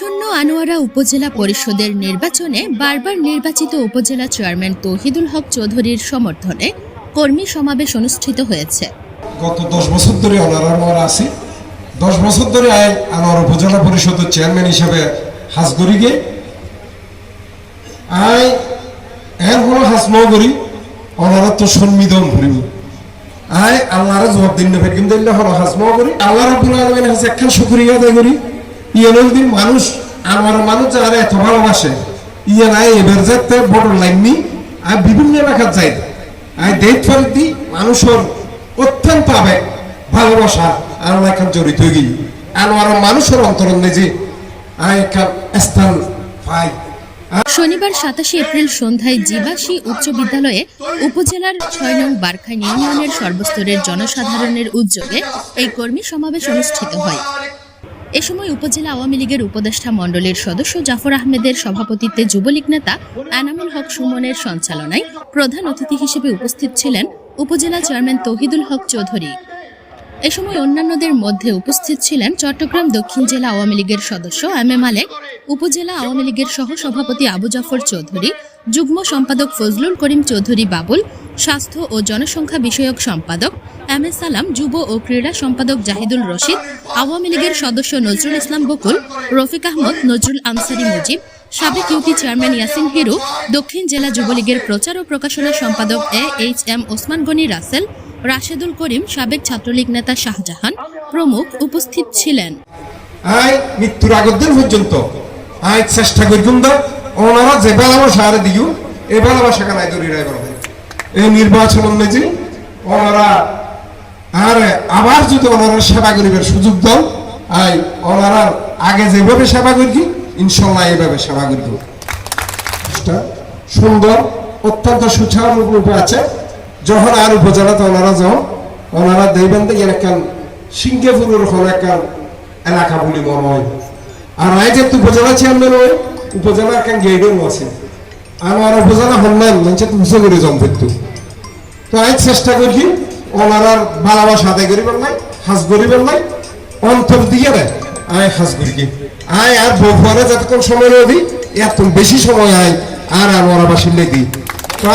আসন্ন আনোয়ারা উপজেলা পরিষদের নির্বাচনে বারবার নির্বাচিত উপজেলা চেয়ারম্যান তৌহিদুল হক চৌধুরীর সমর্থনে কর্মী সমাবেশ অনুষ্ঠিত হয়েছে। গত দশ বছর ধরে মরা আছি। দশ বছর ধরে আয় আমার উপজেলা পরিষদের চেয়ারম্যান হিসেবে হাজগরি গে। আয় এর কোনো হাস ন করি অনারা তো সন্মিদন করিব। আয় আল্লাহর জবাব দিন না দিল্লা হলো হাস ন করি। আল্লাহ রাব্বুল আলামিন হাসে একখান শুকরিয়া আদায় করি। দিন মানুষ আমার মানুষ যারা এত ভালোবাসে। ইয়ান এবার যাতে বড় আর বিভিন্ন এলাকার যাই। দেখ ফেলতি মানুষের অত্যন্ত আবেগ, ভালোবাসা এখান জড়িত হয়ে আর মানুষের যে স্থান শনিবার সাতাশে এপ্রিল সন্ধ্যায় জিবাসী উচ্চ বিদ্যালয়ে উপজেলার ছয় নং বারখাই ইউনিয়নের সর্বস্তরের জনসাধারণের উদ্যোগে এই কর্মী সমাবেশ অনুষ্ঠিত হয়। এ সময় উপজেলা আওয়ামী লীগের উপদেষ্টা মণ্ডলীর সদস্য জাফর আহমেদের সভাপতিত্বে যুবলীগ নেতা এনামুল হক সুমনের সঞ্চালনায় প্রধান অতিথি হিসেবে উপস্থিত ছিলেন উপজেলা চেয়ারম্যান তহিদুল হক চৌধুরী। এ সময় অন্যান্যদের মধ্যে উপস্থিত ছিলেন চট্টগ্রাম দক্ষিণ জেলা আওয়ামী লীগের সদস্য এম এ মালেক উপজেলা আওয়ামী লীগের সহ সভাপতি আবু জাফর চৌধুরী, যুগ্ম সম্পাদক ফজলুল করিম চৌধুরী বাবুল, স্বাস্থ্য ও জনসংখ্যা বিষয়ক সম্পাদক এম এ সালাম, যুব ও ক্রীড়া সম্পাদক জাহিদুল রশিদ, আওয়ামী লীগের সদস্য নজরুল ইসলাম বকুল, রফিক আহমদ, নজরুল আনসারি মুজিব, সাবেক ইউপি চেয়ারম্যান ইয়াসিন হিরু, দক্ষিণ জেলা যুবলীগের প্রচার ও প্রকাশনা সম্পাদক A H M Osman Goni Rasel Rashedul Karim সাবেক ছাত্রলীগ নেতা শাহজাহান প্রমুখ উপস্থিত ছিলেন। আয় মৃত্যুর আগের দিন পর্যন্ত। আয় চেষ্টা ওনারা দিও এই নির্বাচন মেজি ওনারা আর আবার যদি ওনারা সেবা করিবার সুযোগ দাও আই ওনারা আগে যেভাবে সেবা করি ইনশাল্লাহ এইভাবে সেবা করব। সুন্দর, অত্যন্ত সুচারু রূপে আছে। যখন আর উপজেলাতে ওনারা যাও, ওনারা দেখবেন তো এলাকান সিঙ্গেপুরের হল একটা এলাকা বলে মনে হয়। আর যে উপজেলা চেয়ারম্যান হয়, উপজেলা একটা গেডও আছে। আমার উপজেলা হন্যান মানে উঁচু করে জম্পত্য তো আজ চেষ্টা করছি ওনারার ভালোবাসা আদায় করিবার নাই হাজ করিবার নাই অন্তর দিয়ে দেয় আয় হাজ করি আয় আর বউ পরে যতক্ষণ সময় দিই এত বেশি সময় আয় আর আমার বাসিলে দিই।